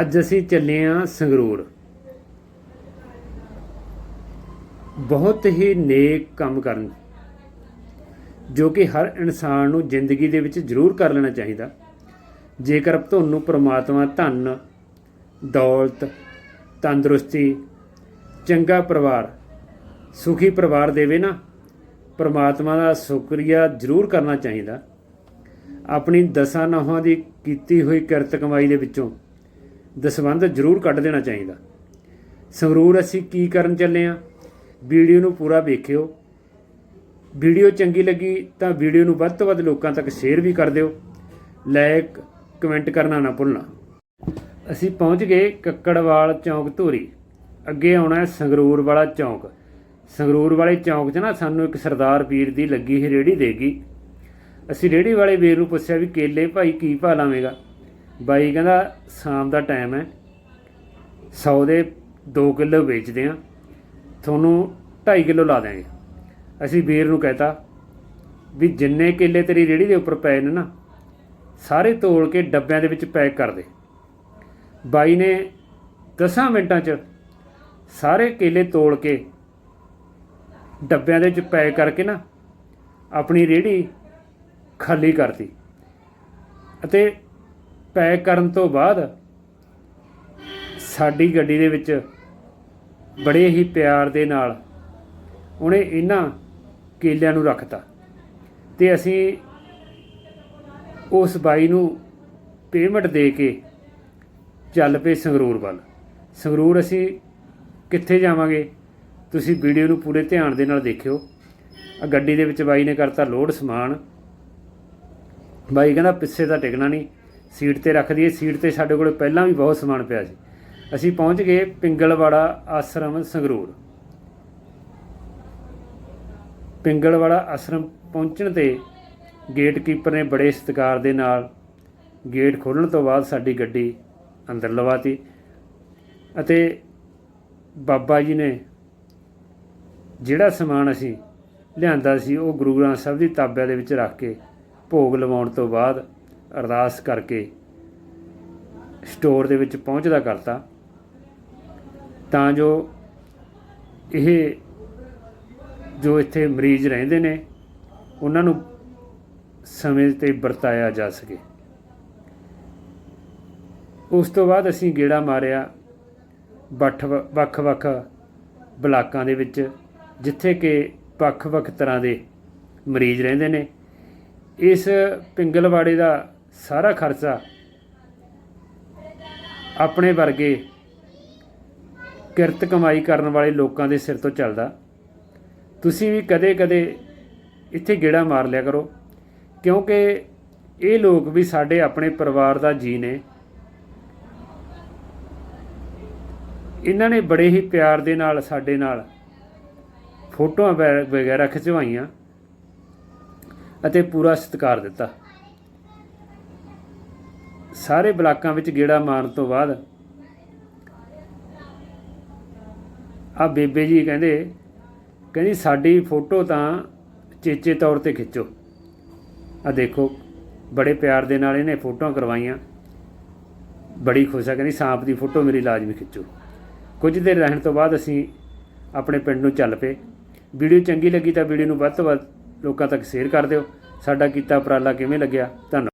ਅੱਜ ਅਸੀਂ ਚੱਲੇ ਆਂ ਸੰਗਰੂਰ। ਬਹੁਤ ਹੀ ਨੇਕ ਕੰਮ ਕਰਨ, ਜੋ ਕਿ ਹਰ ਇਨਸਾਨ ਨੂੰ ਜ਼ਿੰਦਗੀ ਦੇ ਵਿੱਚ ਜ਼ਰੂਰ ਕਰ ਲੈਣਾ ਚਾਹੀਦਾ। ਜੇਕਰ ਤੁਹਾਨੂੰ ਪ੍ਰਮਾਤਮਾ ਧਨ, ਦੌਲਤ, ਤੰਦਰੁਸਤੀ, ਚੰਗਾ ਪਰਿਵਾਰ, ਸੁਖੀ ਪਰਿਵਾਰ ਦੇਵੇ ਨਾ, ਪ੍ਰਮਾਤਮਾ ਦਾ ਸ਼ੁਕਰੀਆ ਜ਼ਰੂਰ ਕਰਨਾ ਚਾਹੀਦਾ। ਆਪਣੀ ਦਸਾਂ ਨੌਹਾਂ ਦੀ ਕੀਤੀ ਹੋਈ ਕਿਰਤ ਕਮਾਈ ਦੇ ਵਿੱਚੋਂ ਦਸਵੰਧ ਜ਼ਰੂਰ ਕੱਢ ਦੇਣਾ ਚਾਹੀਦਾ। ਸੰਗਰੂਰ ਅਸੀਂ ਕੀ ਕਰਨ ਚੱਲੇ ਆ ਵੀਡੀਓ ਨੂੰ ਪੂਰਾ ਵੇਖਿਓ। ਵੀਡੀਓ ਚੰਗੀ ਲੱਗੀ ਤਾਂ ਵੀਡੀਓ ਨੂੰ ਵੱਧ ਤੋਂ ਵੱਧ ਲੋਕਾਂ ਤੱਕ ਸ਼ੇਅਰ ਵੀ ਕਰ ਦਿਓ। ਲਾਇਕ, ਕਮੈਂਟ ਕਰਨਾ ਨਾ ਭੁੱਲਣਾ। ਅਸੀਂ ਪਹੁੰਚ ਗਏ ਕੱਕੜਵਾਲ ਚੌਂਕ ਧੂਰੀ। ਅੱਗੇ ਆਉਣਾ ਹੈ ਸੰਗਰੂਰ ਵਾਲਾ ਚੌਂਕ। ਸੰਗਰੂਰ ਵਾਲੇ ਚੌਂਕ 'ਚ ਨਾ ਸਾਨੂੰ ਇੱਕ ਸਰਦਾਰ ਵੀਰ ਦੀ ਲੱਗੀ ਹੀ ਰੇੜੀ ਦੇਗੀ ਅਸੀਂ ਰੇੜੀ ਵਾਲੇ ਵੀਰ ਨੂੰ ਪੁੱਛਿਆ ਵੀ ਕੇਲੇ ਭਾਈ ਕੀ ਭਾ ਲਾਵੇਂਗਾ? ਬਾਈ ਕਹਿੰਦਾ ਸ਼ਾਮ ਦਾ ਟਾਈਮ ਹੈ। 100 ਦੇ 2 ਕਿਲੋ ਵੇਚਦੇ ਆ ਤੁਹਾਨੂੰ 2.5 ਕਿਲੋ ਲਾ ਦਿਆਂਗੇ। ਅਸੀਂ ਵੀਰ ਨੂੰ ਕਹਿਤਾ ਵੀ ਜਿੰਨੇ ਕੇਲੇ ਤੇਰੀ ਰੇੜੀ ਦੇ ਉੱਪਰ ਪਏ ਨੇ ਨਾ, ਸਾਰੇ ਤੋਲ ਕੇ ਡੱਬਿਆਂ ਦੇ ਵਿੱਚ ਪੈਕ ਕਰ ਦੇ। ਬਾਈ ਨੇ 10 ਮਿੰਟਾਂ 'ਚ ਸਾਰੇ ਕੇਲੇ ਤੋਲ ਕੇ ਡੱਬਿਆਂ ਦੇ ਵਿੱਚ ਪੈਕ ਕਰਕੇ ਨਾ ਆਪਣੀ ਰੇੜੀ ਖਾਲੀ ਕਰਤੀ। ਅਤੇ ਪੈਕ ਕਰਨ ਤੋਂ ਬਾਅਦ ਸਾਡੀ ਗੱਡੀ ਦੇ ਵਿੱਚ ਬੜੇ ਹੀ ਪਿਆਰ ਦੇ ਨਾਲ ਉਹਨੇ ਇਹਨਾਂ ਕੇਲਿਆਂ ਨੂੰ ਰੱਖਤਾ। ਤੇ ਅਸੀਂ ਉਸ ਬਾਈ ਨੂੰ ਪੇਮੈਂਟ ਦੇ ਕੇ ਚੱਲ ਪਏ ਸੰਗਰੂਰ ਵੱਲ। ਸੰਗਰੂਰ ਅਸੀਂ ਕਿੱਥੇ ਜਾਵਾਂਗੇ? ਤੁਸੀਂ ਵੀਡੀਓ ਨੂੰ ਪੂਰੇ ਧਿਆਨ ਦੇ ਨਾਲ ਦੇਖਿਓ। ਆ ਗੱਡੀ ਦੇ ਵਿੱਚ ਬਾਈ ਨੇ ਕਰਤਾ ਲੋਡ ਸਮਾਨ। ਬਾਈ ਕਹਿੰਦਾ ਪਿੱਛੇ ਤਾਂ ਟਿਕਣਾ ਨਹੀਂ। ਸੀਟ ਤੇ ਰੱਖ ਦਈਏ। ਸੀਟ ਤੇ ਸਾਡੇ ਕੋਲ ਪਹਿਲਾਂ ਵੀ ਬਹੁਤ ਸਮਾਨ ਪਿਆ ਸੀ। ਅਸੀਂ ਪਹੁੰਚ ਗਏ ਪਿੰਗਲਵਾੜਾ ਆਸ਼ਰਮ ਸੰਗਰੂਰ। ਪਿੰਗਲਵਾੜਾ ਆਸ਼ਰਮ ਪਹੁੰਚਣ ਤੇ ਗੇਟ ਕੀਪਰ ਨੇ ਬੜੇ ਸਤਿਕਾਰ ਦੇ ਨਾਲ ਗੇਟ ਖੋਲ੍ਹਣ ਤੋਂ ਬਾਅਦ ਸਾਡੀ ਗੱਡੀ ਅੰਦਰ ਲਵਾਤੀ ਅਤੇ ਬਾਬਾ ਜੀ ਨੇ ਜਿਹੜਾ ਸਮਾਨ ਅਸੀਂ ਲਿਆਂਦਾ ਸੀ, ਉਹ ਗੁਰੂ ਗ੍ਰੰਥ ਸਾਹਿਬ ਦੀ ਤਾਬਿਆਂ ਦੇ ਵਿੱਚ ਰੱਖ ਕੇ ਭੋਗ ਲਵਾਉਣ ਤੋਂ ਬਾਅਦ ਅਰਦਾਸ ਕਰਕੇ ਸਟੋਰ ਦੇ ਵਿੱਚ ਪਹੁੰਚਦਾ ਕਰਤਾ। ਤਾਂ ਜੋ ਇਹ ਜੋ ਇੱਥੇ ਮਰੀਜ਼ ਰਹਿੰਦੇ ਨੇ, ਉਹਨਾਂ ਨੂੰ ਸਮੇਂ ਤੇ ਵਰਤਾਇਆ ਜਾ ਸਕੇ। ਉਸ ਤੋਂ ਬਾਅਦ ਅਸੀਂ ਗੇੜਾ ਮਾਰਿਆ ਬੱਠ ਵੱਖ-ਵੱਖ ਬਲਾਕਾਂ ਦੇ ਵਿੱਚ, ਜਿੱਥੇ ਕਿ ਵੱਖ-ਵੱਖ ਤਰ੍ਹਾਂ ਦੇ ਮਰੀਜ਼ ਰਹਿੰਦੇ ਨੇ। ਇਸ ਪਿੰਗਲਵਾੜੇ ਦਾ ਸਾਰਾ ਖਰਚਾ ਆਪਣੇ ਵਰਗੇ ਕਿਰਤ ਕਮਾਈ ਕਰਨ ਵਾਲੇ ਲੋਕਾਂ ਦੇ ਸਿਰ ਤੋਂ ਚੱਲਦਾ। ਤੁਸੀਂ ਵੀ ਕਦੇ-ਕਦੇ ਇੱਥੇ ਗੇੜਾ ਮਾਰ ਲਿਆ ਕਰੋ, ਕਿਉਂਕਿ ਇਹ ਲੋਕ ਵੀ ਸਾਡੇ ਆਪਣੇ ਪਰਿਵਾਰ ਦਾ ਜੀ ਨੇ। ਇਹਨਾਂ ਨੇ ਬੜੇ ਹੀ ਪਿਆਰ ਦੇ ਨਾਲ, ਸਾਡੇ ਨਾਲ ਫੋਟੋਆਂ ਵੈ- ਵਗੈਰਾ ਖਿਚਵਾਈਆਂ ਅਤੇ ਪੂਰਾ ਸਤਿਕਾਰ ਦਿੱਤਾ। ਸਾਰੇ ਬਲਾਕਾਂ ਵਿੱਚ ਗੇੜਾ ਮਾਰਨ ਤੋਂ ਬਾਅਦ ਆ ਬੇਬੇ ਜੀ ਕਹਿੰਦੇ, ਕਹਿੰਦੀ ਸਾਡੀ ਫੋਟੋ ਤਾਂ ਚੇਚੇ ਤੌਰ ਤੇ ਖਿੱਚੋ। ਆ ਦੇਖੋ, ਬੜੇ ਪਿਆਰ ਦੇ ਨਾਲ ਇਹਨੇ ਫੋਟੋਆਂ ਕਰਵਾਈਆਂ। ਬੜੀ ਖੁਸ਼ ਆ, ਕਹਿੰਦੀ ਸਾਂਪ ਦੀ ਫੋਟੋ ਮੇਰੀ ਲਾਜ਼ਮੀ ਖਿੱਚੋ। ਕੁਝ ਦੇਰ ਰਹਿਣ ਤੋਂ ਬਾਅਦ ਅਸੀਂ ਆਪਣੇ ਪਿੰਡ ਨੂੰ ਚੱਲ ਪਏ। ਵੀਡੀਓ ਚੰਗੀ ਲੱਗੀ ਤਾਂ ਵੀਡੀਓ ਨੂੰ ਵੱਧ ਤੋਂ ਵੱਧ ਲੋਕਾਂ ਤੱਕ ਸ਼ੇਅਰ ਕਰ ਦਿਓ। ਸਾਡਾ ਕੀਤਾ ਉਪਰਾਲਾ ਕਿਵੇਂ ਲੱਗਿਆ? ਧੰਨਵਾਦ।